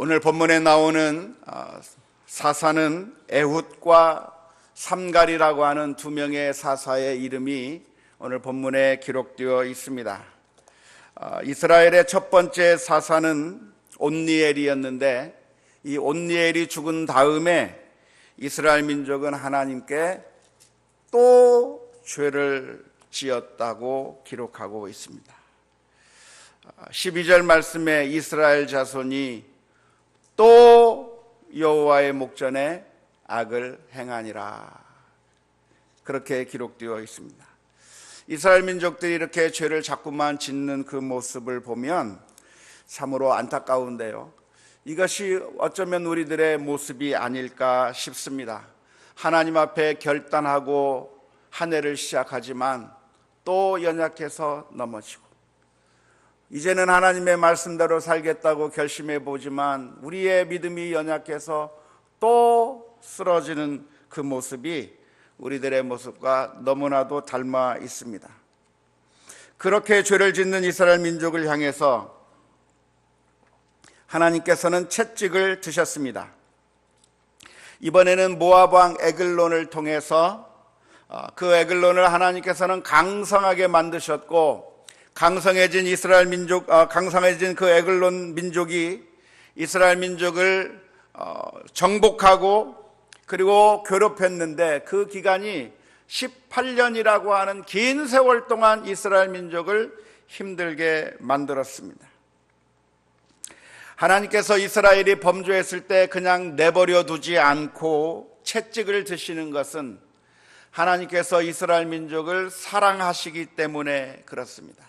오늘 본문에 나오는 어, 사사는 에훗과 삼갈이라고 하는 두 명의 사사의 이름이 오늘 본문에 기록되어 있습니다. 어, 이스라엘의 첫 번째 사사는 온니엘이었는데 이 온니엘이 죽은 다음에 이스라엘 민족은 하나님께 또 죄를 지었다고 기록하고 있습니다. 12절 말씀에 이스라엘 자손이 또 여호와의 목전에 악을 행하니라. 그렇게 기록되어 있습니다. 이스라엘 민족들이 이렇게 죄를 자꾸만 짓는 그 모습을 보면 참으로 안타까운데요. 이것이 어쩌면 우리들의 모습이 아닐까 싶습니다. 하나님 앞에 결단하고 한 해를 시작하지만 또 연약해서 넘어지고 이제는 하나님의 말씀대로 살겠다고 결심해 보지만 우리의 믿음이 연약해서 또 쓰러지는 그 모습이 우리들의 모습과 너무나도 닮아 있습니다. 그렇게 죄를 짓는 이스라엘 민족을 향해서 하나님께서는 채찍을 드셨습니다. 이번에는 모압 왕 에글론을 통해서 어, 그 에글론을 하나님께서는 강성하게 만드셨고 강성해진 이스라엘 민족, 어, 강성해진 그 에글론 민족이 이스라엘 민족을 어, 정복하고 그리고 괴롭혔는데 그 기간이 18년이라고 하는 긴 세월 동안 이스라엘 민족을 힘들게 만들었습니다. 하나님께서 이스라엘이 범죄했을 때 그냥 내버려 두지 않고 채찍을 드시는 것은 하나님께서 이스라엘 민족을 사랑하시기 때문에 그렇습니다.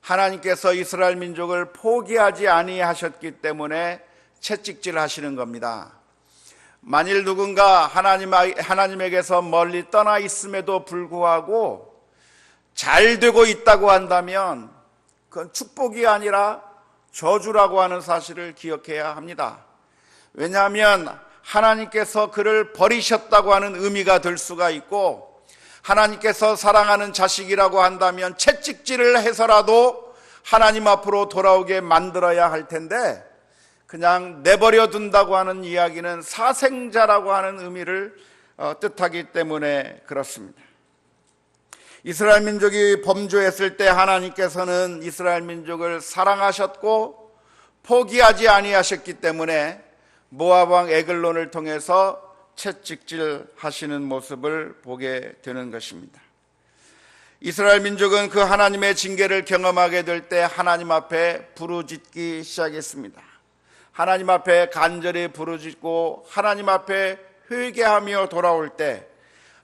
하나님께서 이스라엘 민족을 포기하지 아니하셨기 때문에 채찍질 하시는 겁니다. 만일 누군가 하나님, 하나님에게서 멀리 떠나 있음에도 불구하고 잘 되고 있다고 한다면 그건 축복이 아니라 저주라고 하는 사실을 기억해야 합니다. 왜냐하면 하나님께서 그를 버리셨다고 하는 의미가 될 수가 있고 하나님께서 사랑하는 자식이라고 한다면 채찍질을 해서라도 하나님 앞으로 돌아오게 만들어야 할 텐데 그냥 내버려 둔다고 하는 이야기는 사생자라고 하는 의미를 어, 뜻하기 때문에 그렇습니다. 이스라엘 민족이 범죄했을 때 하나님께서는 이스라엘 민족을 사랑하셨고 포기하지 아니하셨기 때문에 모압 왕 에글론을 통해서 채찍질 하시는 모습을 보게 되는 것입니다. 이스라엘 민족은 그 하나님의 징계를 경험하게 될 때 하나님 앞에 부르짖기 시작했습니다. 하나님 앞에 간절히 부르짖고 하나님 앞에 회개하며 돌아올 때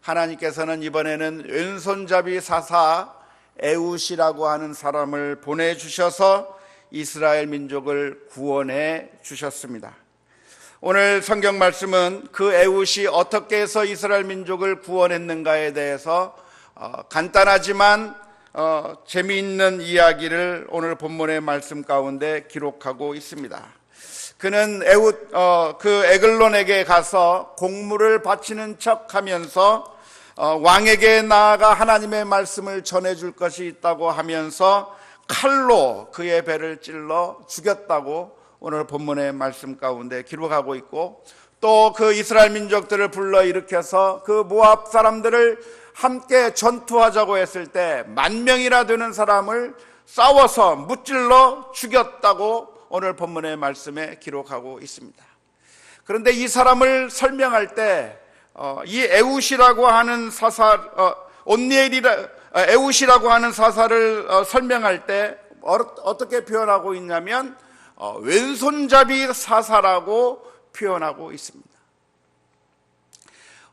하나님께서는 이번에는 왼손잡이 사사 에우시라고 하는 사람을 보내주셔서 이스라엘 민족을 구원해 주셨습니다. 오늘 성경 말씀은 그 에웃이 어떻게 해서 이스라엘 민족을 구원했는가에 대해서 어, 간단하지만 어, 재미있는 이야기를 오늘 본문의 말씀 가운데 기록하고 있습니다. 그는 에웃 어, 그 에글론에게 가서 공물을 바치는 척하면서 어, 왕에게 나아가 하나님의 말씀을 전해줄 것이 있다고 하면서 칼로 그의 배를 찔러 죽였다고 오늘 본문의 말씀 가운데 기록하고 있고 또 그 이스라엘 민족들을 불러 일으켜서 그 모압 사람들을 함께 전투하자고 했을 때 만 명이나 되는 사람을 싸워서 무찔러 죽였다고 오늘 본문의 말씀에 기록하고 있습니다. 그런데 이 사람을 설명할 때이 어, 에웃이라고 하는 사사 어, 온니엘이라 어, 에웃이라고 하는 사사를 설명할 때 어떻게 표현하고 있냐면 어, 왼손잡이 사사라고 표현하고 있습니다.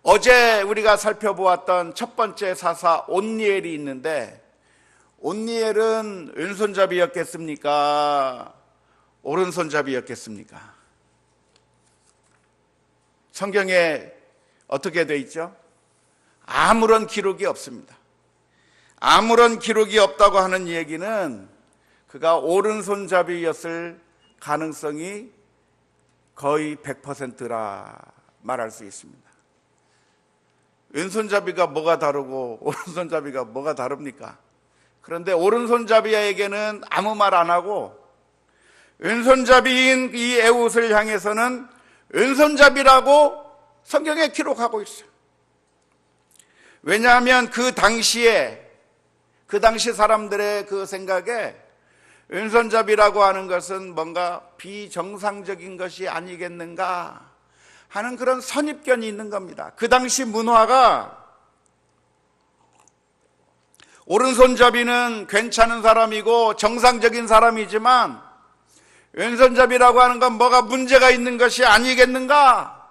어제 우리가 살펴보았던 첫 번째 사사 온니엘이 있는데 온니엘은 왼손잡이였겠습니까? 오른손잡이였겠습니까? 성경에 어떻게 돼 있죠? 아무런 기록이 없습니다. 아무런 기록이 없다고 하는 얘기는 그가 오른손잡이였을 가능성이 거의 100%라 말할 수 있습니다. 왼손잡이가 뭐가 다르고 오른손잡이가 뭐가 다릅니까? 그런데 오른손잡이에게는 아무 말 안 하고 왼손잡이인 이 에웃을 향해서는 왼손잡이라고 성경에 기록하고 있어요. 왜냐하면 그 당시에 그 당시 사람들의 그 생각에 왼손잡이라고 하는 것은 뭔가 비정상적인 것이 아니겠는가 하는 그런 선입견이 있는 겁니다. 그 당시 문화가 오른손잡이는 괜찮은 사람이고 정상적인 사람이지만 왼손잡이라고 하는 건 뭐가 문제가 있는 것이 아니겠는가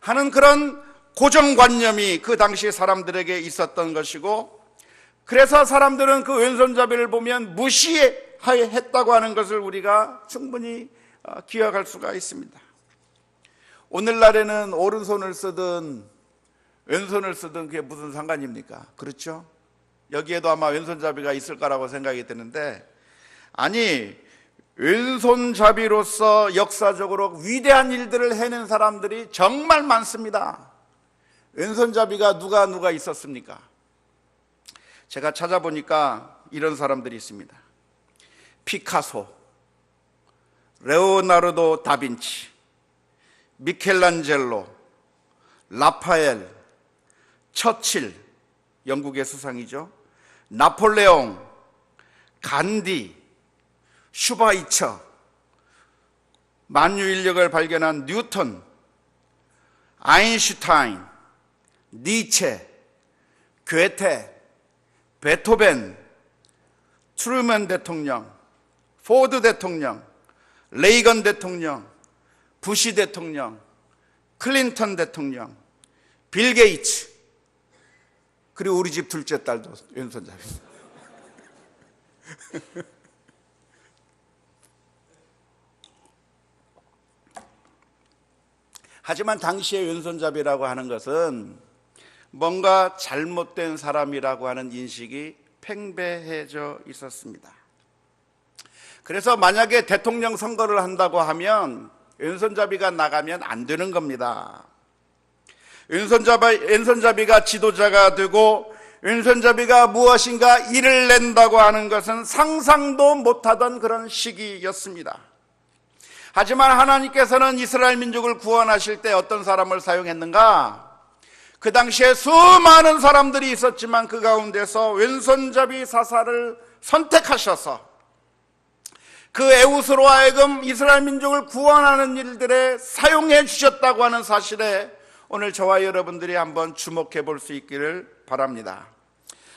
하는 그런 고정관념이 그 당시 사람들에게 있었던 것이고 그래서 사람들은 그 왼손잡이를 보면 무시했다고 하는 것을 우리가 충분히 어, 기억할 수가 있습니다. 오늘날에는 오른손을 쓰든 왼손을 쓰든 그게 무슨 상관입니까? 그렇죠? 여기에도 아마 왼손잡이가 있을 거라고 생각이 드는데 아니 왼손잡이로서 역사적으로 위대한 일들을 해낸 사람들이 정말 많습니다. 왼손잡이가 누가 누가 있었습니까? 제가 찾아보니까 이런 사람들이 있습니다. 피카소, 레오나르도 다빈치, 미켈란젤로, 라파엘, 처칠, 영국의 수상이죠. 나폴레옹, 간디, 슈바이처, 만유 인력을 발견한 뉴턴, 아인슈타인, 니체, 괴테, 베토벤, 트루먼 대통령, 포드 대통령, 레이건 대통령, 부시 대통령, 클린턴 대통령, 빌 게이츠, 그리고 우리 집 둘째 딸도 왼손잡이. 하지만 당시의 왼손잡이라고 하는 것은 뭔가 잘못된 사람이라고 하는 인식이 팽배해져 있었습니다. 그래서 만약에 대통령 선거를 한다고 하면 왼손잡이가 나가면 안 되는 겁니다. 왼손잡이, 왼손잡이가 지도자가 되고 왼손잡이가 무엇인가 일을 낸다고 하는 것은 상상도 못하던 그런 시기였습니다. 하지만 하나님께서는 이스라엘 민족을 구원하실 때 어떤 사람을 사용했는가? 그 당시에 수많은 사람들이 있었지만 그 가운데서 왼손잡이 사사를 선택하셔서 그 에웃으로 하여금 이스라엘 민족을 구원하는 일들에 사용해 주셨다고 하는 사실에 오늘 저와 여러분들이 한번 주목해 볼 수 있기를 바랍니다.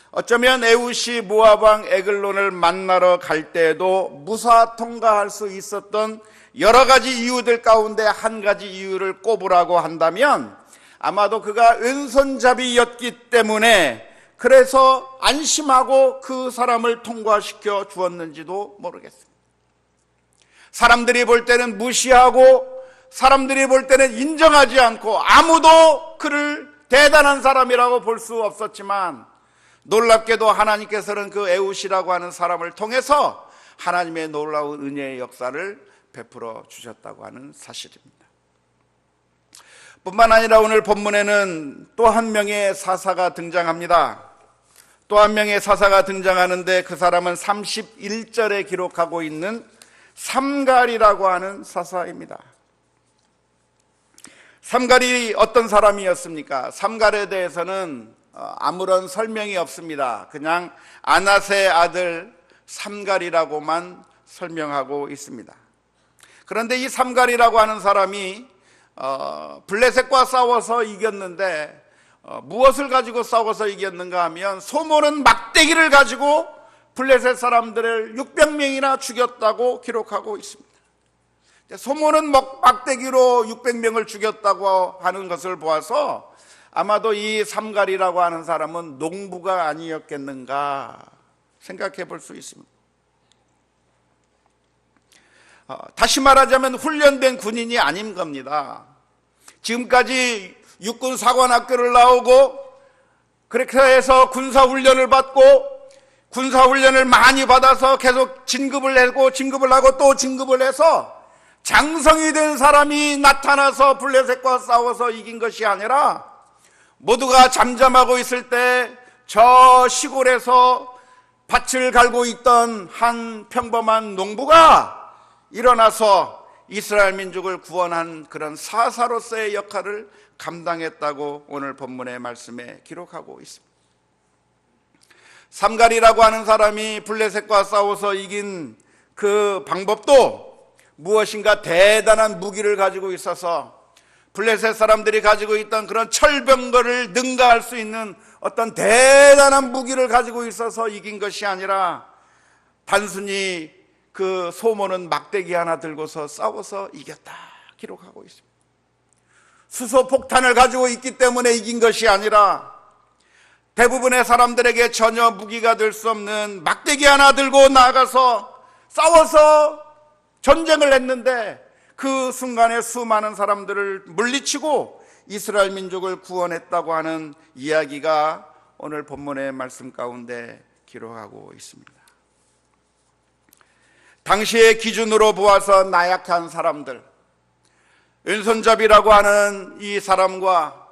어쩌면 에웃이 모압왕 에글론을 만나러 갈 때에도 무사 통과할 수 있었던 여러 가지 이유들 가운데 한 가지 이유를 꼽으라고 한다면 아마도 그가 왼손잡이였기 때문에 그래서 안심하고 그 사람을 통과시켜 주었는지도 모르겠습니다. 사람들이 볼 때는 무시하고 사람들이 볼 때는 인정하지 않고 아무도 그를 대단한 사람이라고 볼 수 없었지만 놀랍게도 하나님께서는 그 에웃이라고 하는 사람을 통해서 하나님의 놀라운 은혜의 역사를 베풀어 주셨다고 하는 사실입니다. 뿐만 아니라 오늘 본문에는 또 한 명의 사사가 등장합니다. 또 한 명의 사사가 등장하는데 그 사람은 31절에 기록하고 있는 삼갈이라고 하는 사사입니다. 삼갈이 어떤 사람이었습니까? 삼갈에 대해서는 어, 아무런 설명이 없습니다. 그냥 아나세 아들 삼갈이라고만 설명하고 있습니다. 그런데 이 삼갈이라고 하는 사람이 어, 블레셋과 싸워서 이겼는데 어, 무엇을 가지고 싸워서 이겼는가 하면 소모는 막대기를 가지고 블레셋 사람들을 600명이나 죽였다고 기록하고 있습니다. 소모는 막대기로 600명을 죽였다고 하는 것을 보아서 아마도 이 삼갈이라고 하는 사람은 농부가 아니었겠는가 생각해 볼 수 있습니다. 어, 다시 말하자면 훈련된 군인이 아닌 겁니다. 지금까지 육군 사관학교를 나오고 그렇게 해서 군사 훈련을 받고 군사 훈련을 많이 받아서 계속 진급을 하고 진급을 하고 또 진급을 해서 장성이 된 사람이 나타나서 블레셋과 싸워서 이긴 것이 아니라 모두가 잠잠하고 있을 때 저 시골에서 밭을 갈고 있던 한 평범한 농부가 일어나서 이스라엘 민족을 구원한 그런 사사로서의 역할을 감당했다고 오늘 본문의 말씀에 기록하고 있습니다. 삼갈이라고 하는 사람이 블레셋과 싸워서 이긴 그 방법도 무엇인가 대단한 무기를 가지고 있어서 블레셋 사람들이 가지고 있던 그런 철병거를 능가할 수 있는 어떤 대단한 무기를 가지고 있어서 이긴 것이 아니라 단순히 그 소모는 막대기 하나 들고서 싸워서 이겼다 기록하고 있습니다. 수소 폭탄을 가지고 있기 때문에 이긴 것이 아니라 대부분의 사람들에게 전혀 무기가 될 수 없는 막대기 하나 들고 나가서 싸워서 전쟁을 했는데 그 순간에 수많은 사람들을 물리치고 이스라엘 민족을 구원했다고 하는 이야기가 오늘 본문의 말씀 가운데 기록하고 있습니다. 당시의 기준으로 보아서 나약한 사람들, 왼손잡이라고 하는 이 사람과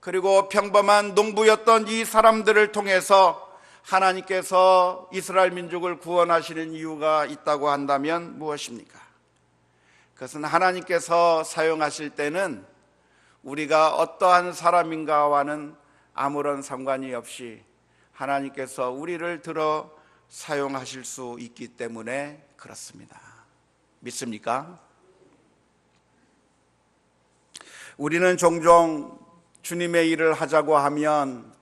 그리고 평범한 농부였던 이 사람들을 통해서 하나님께서 이스라엘 민족을 구원하시는 이유가 있다고 한다면 무엇입니까? 그것은 하나님께서 사용하실 때는 우리가 어떠한 사람인가와는 아무런 상관이 없이 하나님께서 우리를 들어 사용하실 수 있기 때문에 그렇습니다. 믿습니까? 우리는 종종 주님의 일을 하자고 하면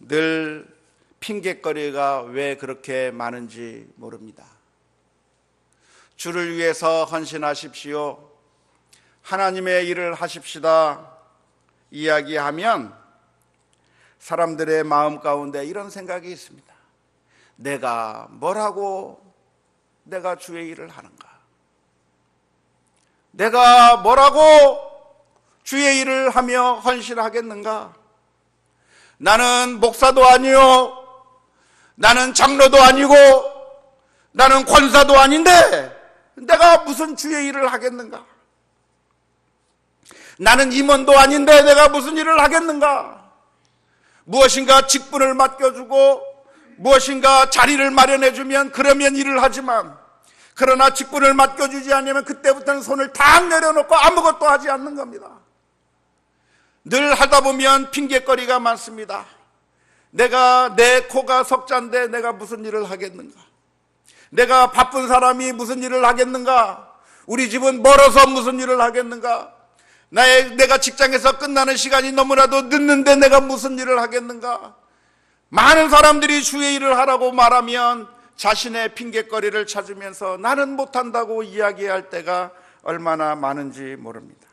늘 핑계거리가 왜 그렇게 많은지 모릅니다. 주를 위해서 헌신하십시오. 하나님의 일을 하십시다. 이야기하면 사람들의 마음 가운데 이런 생각이 있습니다. 내가 뭐라고 내가 주의 일을 하는가? 내가 뭐라고 주의 일을 하며 헌신하겠는가? 나는 목사도 아니요. 나는 장로도 아니고 나는 권사도 아닌데 내가 무슨 주의 일을 하겠는가? 나는 임원도 아닌데 내가 무슨 일을 하겠는가? 무엇인가 직분을 맡겨주고 무엇인가 자리를 마련해 주면 그러면 일을 하지만 그러나 직분을 맡겨주지 않으면 그때부터는 손을 탁 내려놓고 아무것도 하지 않는 겁니다. 늘 하다 보면 핑계거리가 많습니다. 내가 내 코가 석자인데 내가 무슨 일을 하겠는가? 내가 바쁜 사람이 무슨 일을 하겠는가? 우리 집은 멀어서 무슨 일을 하겠는가? 나의 내가 직장에서 끝나는 시간이 너무나도 늦는데 내가 무슨 일을 하겠는가? 많은 사람들이 주의 일을 하라고 말하면 자신의 핑계거리를 찾으면서 나는 못한다고 이야기할 때가 얼마나 많은지 모릅니다.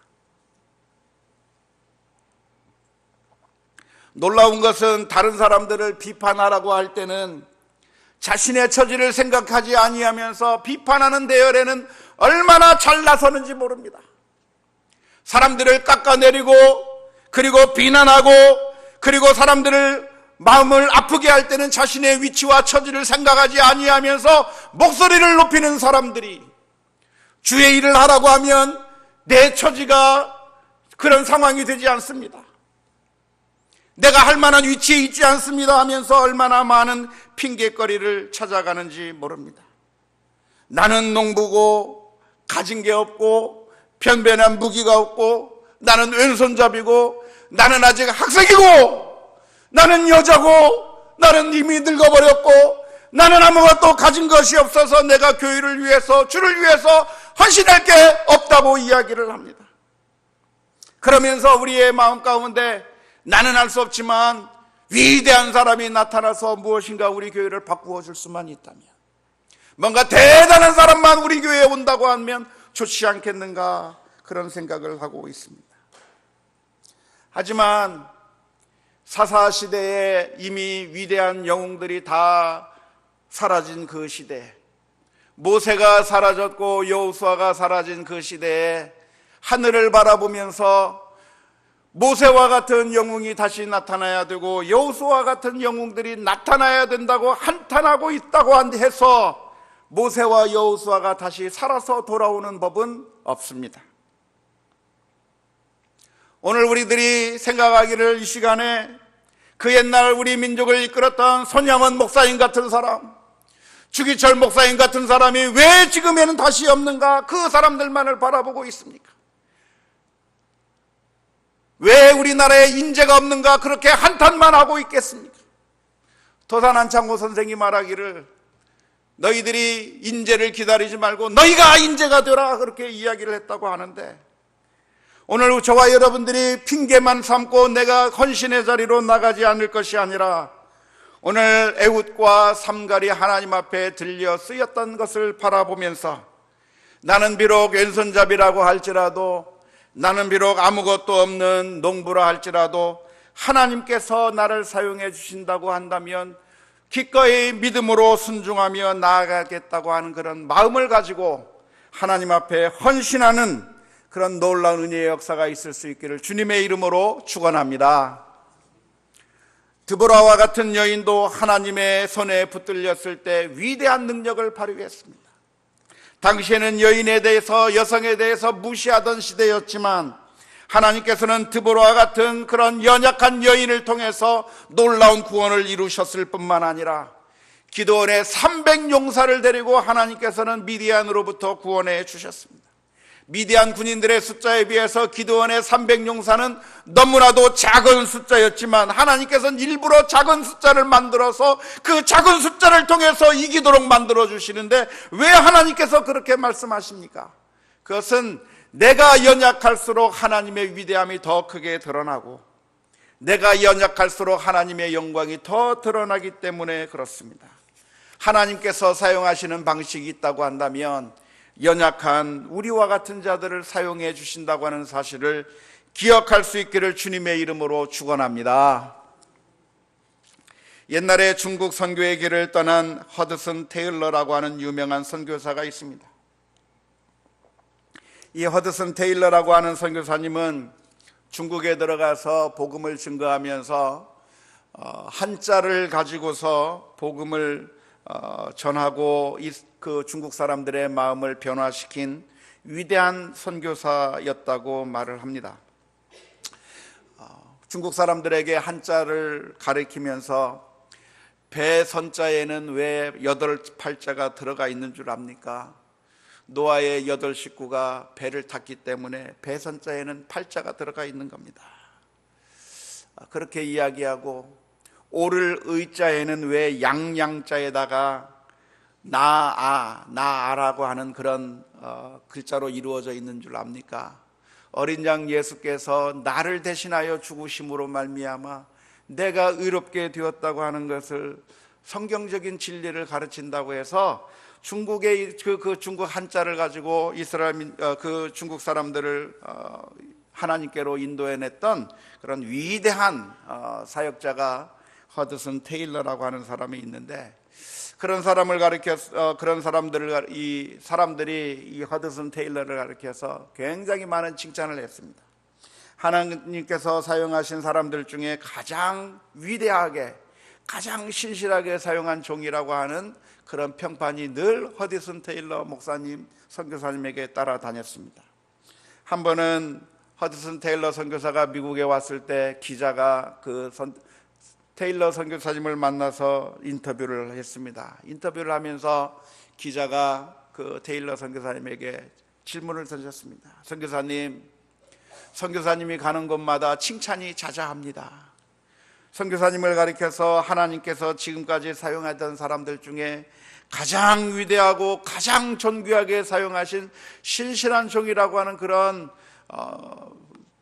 놀라운 것은 다른 사람들을 비판하라고 할 때는 자신의 처지를 생각하지 아니하면서 비판하는 대열에는 얼마나 잘 나서는지 모릅니다. 사람들을 깎아내리고 그리고 비난하고 그리고 사람들을 마음을 아프게 할 때는 자신의 위치와 처지를 생각하지 아니하면서 목소리를 높이는 사람들이 주의 일을 하라고 하면 내 처지가 그런 상황이 되지 않습니다. 내가 할 만한 위치에 있지 않습니다 하면서 얼마나 많은 핑계거리를 찾아가는지 모릅니다. 나는 농부고 가진 게 없고 변변한 무기가 없고 나는 왼손잡이고 나는 아직 학생이고 나는 여자고 나는 이미 늙어버렸고 나는 아무것도 가진 것이 없어서 내가 교회를 위해서 주를 위해서 헌신할 게 없다고 이야기를 합니다. 그러면서 우리의 마음 가운데 나는 할수 없지만 위대한 사람이 나타나서 무엇인가 우리 교회를 바꾸어 줄 수만 있다면 뭔가 대단한 사람만 우리 교회에 온다고 하면 좋지 않겠는가 그런 생각을 하고 있습니다. 하지만 사사 시대에 이미 위대한 영웅들이 다 사라진 그 시대, 모세가 사라졌고 여호수아가 사라진 그 시대에 하늘을 바라보면서 모세와 같은 영웅이 다시 나타나야 되고 여호수아 같은 영웅들이 나타나야 된다고 한탄하고 있다고 해서 모세와 여호수아가 다시 살아서 돌아오는 법은 없습니다. 오늘 우리들이 생각하기를 이 시간에 그 옛날 우리 민족을 이끌었던 손양원 목사님 같은 사람, 주기철 목사님 같은 사람이 왜 지금에는 다시 없는가? 그 사람들만을 바라보고 있습니까? 왜 우리나라에 인재가 없는가? 그렇게 한탄만 하고 있겠습니까? 도산 안창호 선생이 말하기를 너희들이 인재를 기다리지 말고 너희가 인재가 되라 그렇게 이야기를 했다고 하는데 오늘 저와 여러분들이 핑계만 삼고 내가 헌신의 자리로 나가지 않을 것이 아니라 오늘 애웃과 삼갈이 하나님 앞에 들려 쓰였던 것을 바라보면서 나는 비록 왼손잡이라고 할지라도 나는 비록 아무것도 없는 농부라 할지라도 하나님께서 나를 사용해 주신다고 한다면 기꺼이 믿음으로 순종하며 나아가겠다고 하는 그런 마음을 가지고 하나님 앞에 헌신하는 그런 놀라운 은혜의 역사가 있을 수 있기를 주님의 이름으로 축원합니다. 드보라와 같은 여인도 하나님의 손에 붙들렸을 때 위대한 능력을 발휘했습니다. 당시에는 여인에 대해서 여성에 대해서 무시하던 시대였지만 하나님께서는 드보라와 같은 그런 연약한 여인을 통해서 놀라운 구원을 이루셨을 뿐만 아니라 기도원의 300 용사를 데리고 하나님께서는 미디안으로부터 구원해 주셨습니다. 미디안 군인들의 숫자에 비해서 기도원의 300용사는 너무나도 작은 숫자였지만 하나님께서는 일부러 작은 숫자를 만들어서 그 작은 숫자를 통해서 이기도록 만들어 주시는데 왜 하나님께서 그렇게 말씀하십니까? 그것은 내가 연약할수록 하나님의 위대함이 더 크게 드러나고 내가 연약할수록 하나님의 영광이 더 드러나기 때문에 그렇습니다. 하나님께서 사용하시는 방식이 있다고 한다면 연약한 우리와 같은 자들을 사용해 주신다고 하는 사실을 기억할 수 있기를 주님의 이름으로 축원합니다. 옛날에 중국 선교의 길을 떠난 허드슨 테일러라고 하는 유명한 선교사가 있습니다. 이 허드슨 테일러라고 하는 선교사님은 중국에 들어가서 복음을 증거하면서 어, 한자를 가지고서 복음을 어, 전하고 그 중국 사람들의 마음을 변화시킨 위대한 선교사였다고 말을 합니다. 어, 중국 사람들에게 한자를 가리키면서 배 선자에는 왜 여덟 팔자가 들어가 있는 줄 압니까? 노아의 여덟 식구가 배를 탔기 때문에 배 선자에는 팔자가 들어가 있는 겁니다. 아, 그렇게 이야기하고 오를 의자에는 왜 양양자에다가 나아 나아라고 하는 그런 어, 글자로 이루어져 있는 줄 압니까? 어린 양 예수께서 나를 대신하여 죽으심으로 말미암아 내가 의롭게 되었다고 하는 것을 성경적인 진리를 가르친다고 해서 중국의 그, 그 중국 한자를 가지고 이스라엘 민, 어, 그 중국 사람들을 어, 하나님께로 인도해냈던 그런 위대한 어, 사역자가 허드슨 테일러라고 하는 사람이 있는데 그런 사람을 가르켜 어, 그런 사람들을 이 사람들이 이 허드슨 테일러를 가르켜서 굉장히 많은 칭찬을 했습니다. 하나님께서 사용하신 사람들 중에 가장 위대하게 가장 신실하게 사용한 종이라고 하는 그런 평판이 늘 허디슨 테일러 목사님 선교사님에게 따라다녔습니다. 한 번은 허디슨 테일러 선교사가 미국에 왔을 때 기자가 그 선, 테일러 선교사님을 만나서 인터뷰를 했습니다. 인터뷰를 하면서 기자가 그 테일러 선교사님에게 질문을 던졌습니다. 선교사님, 선교사님이 가는 곳마다 칭찬이 자자합니다. 선교사님을 가리켜서 하나님께서 지금까지 사용하던 사람들 중에 가장 위대하고 가장 존귀하게 사용하신 신실한 종이라고 하는 그런 어,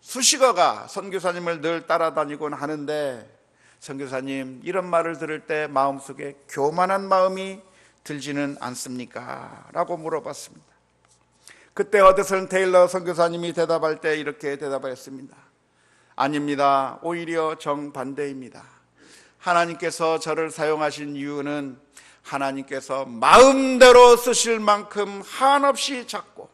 수식어가 선교사님을 늘 따라다니곤 하는데 선교사님 이런 말을 들을 때 마음속에 교만한 마음이 들지는 않습니까? 라고 물어봤습니다. 그때 어드슨 테일러 선교사님이 대답할 때 이렇게 대답했습니다. 아닙니다. 오히려 정반대입니다. 하나님께서 저를 사용하신 이유는 하나님께서 마음대로 쓰실 만큼 한없이 작고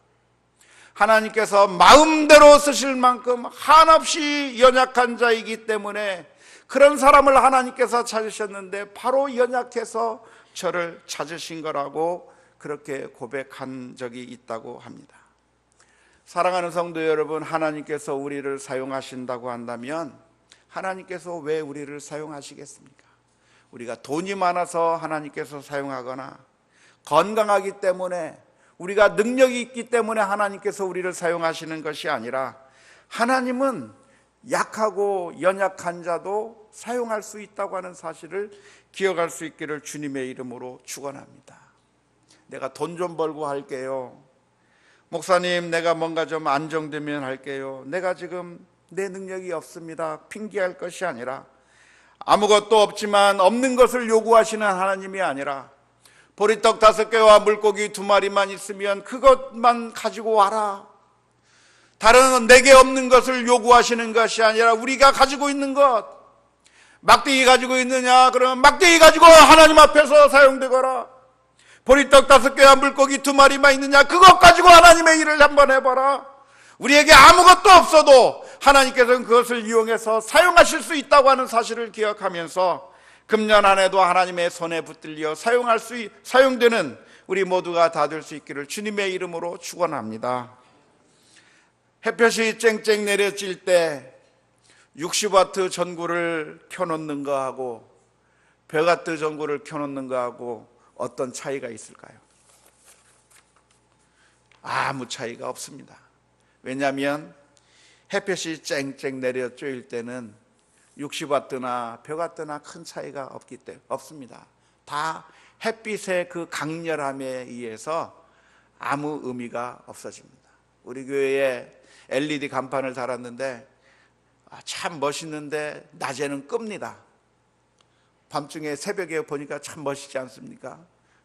하나님께서 마음대로 쓰실 만큼 한없이 연약한 자이기 때문에 그런 사람을 하나님께서 찾으셨는데 바로 연약해서 저를 찾으신 거라고 그렇게 고백한 적이 있다고 합니다. 사랑하는 성도 여러분, 하나님께서 우리를 사용하신다고 한다면 하나님께서 왜 우리를 사용하시겠습니까? 우리가 돈이 많아서 하나님께서 사용하거나 건강하기 때문에 우리가 능력이 있기 때문에 하나님께서 우리를 사용하시는 것이 아니라 하나님은 약하고 연약한 자도 사용할 수 있다고 하는 사실을 기억할 수 있기를 주님의 이름으로 축원합니다. 내가 돈 좀 벌고 할게요. 목사님, 내가 뭔가 좀 안정되면 할게요. 내가 지금 내 능력이 없습니다. 핑계할 것이 아니라 아무것도 없지만 없는 것을 요구하시는 하나님이 아니라 보리떡 다섯 개와 물고기 두 마리만 있으면 그것만 가지고 와라. 다른 내게 없는 것을 요구하시는 것이 아니라 우리가 가지고 있는 것. 막대기 가지고 있느냐? 그러면 막대기 가지고 하나님 앞에서 사용되거라. 보리떡 다섯 개와 물고기 두 마리만 있느냐? 그것 가지고 하나님의 일을 한번 해봐라. 우리에게 아무것도 없어도 하나님께서는 그것을 이용해서 사용하실 수 있다고 하는 사실을 기억하면서 금년 한 해도 하나님의 손에 붙들려 사용할 수 있- 사용되는 우리 모두가 다 될 수 있기를 주님의 이름으로 축원합니다. 햇볕이 쨍쨍 내려질 때 60와트 전구를 켜놓는 거하고 100와트 전구를 켜놓는 거하고 어떤 차이가 있을까요? 아무 차이가 없습니다. 왜냐하면 햇볕이 쨍쨍 내려 쬐일 때는 60와트나 100와트나 큰 차이가 없기 때문에 없습니다. 다 햇빛의 그 강렬함에 의해서 아무 의미가 없어집니다. 우리 교회에 LED 간판을 달았는데 아, 참 멋있는데 낮에는 끕니다. 밤중에 새벽에 보니까 참 멋있지 않습니까?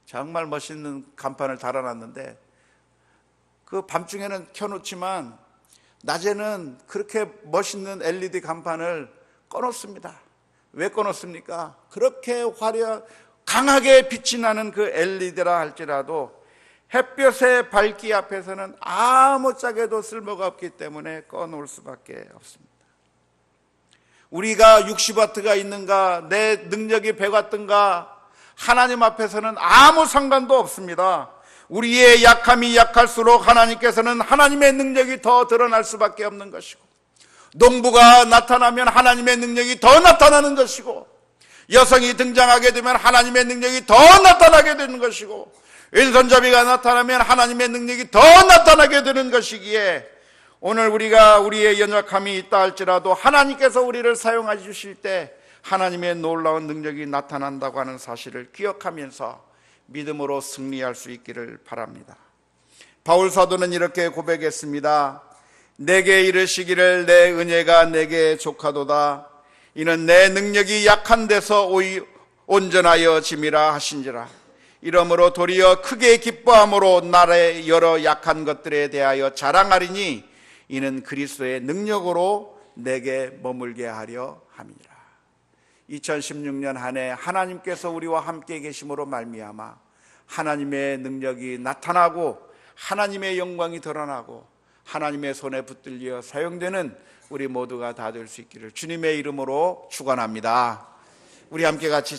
정말 멋있는 간판을 달아놨는데 그 밤중에는 켜놓지만 낮에는 그렇게 멋있는 LED 간판을 꺼놓습니다. 왜 꺼놓습니까? 그렇게 화려 강하게 빛이 나는 그 LED라 할지라도 햇볕의 밝기 앞에서는 아무짝에도 쓸모가 없기 때문에 꺼놓을 수밖에 없습니다. 우리가 60와트가 있는가, 내 능력이 100와트인가, 하나님 앞에서는 아무 상관도 없습니다. 우리의 약함이 약할수록 하나님께서는 하나님의 능력이 더 드러날 수밖에 없는 것이고, 농부가 나타나면 하나님의 능력이 더 나타나는 것이고, 여성이 등장하게 되면 하나님의 능력이 더 나타나게 되는 것이고, 왼손잡이가 나타나면 하나님의 능력이 더 나타나게 되는 것이기에, 오늘 우리가 우리의 연약함이 있다 할지라도 하나님께서 우리를 사용해 주실 때 하나님의 놀라운 능력이 나타난다고 하는 사실을 기억하면서 믿음으로 승리할 수 있기를 바랍니다. 바울 사도는 이렇게 고백했습니다. 내게 이르시기를 내 은혜가 내게 족하도다. 이는 내 능력이 약한 데서 온전하여 짐이라 하신지라. 이러므로 도리어 크게 기뻐함으로 나의 여러 약한 것들에 대하여 자랑하리니 이는 그리스도의 능력으로 내게 머물게 하려 함이라. 2016년 한 해 하나님께서 우리와 함께 계심으로 말미암아 하나님의 능력이 나타나고 하나님의 영광이 드러나고 하나님의 손에 붙들려 사용되는 우리 모두가 다 될 수 있기를 주님의 이름으로 축원합니다. 우리 함께 같이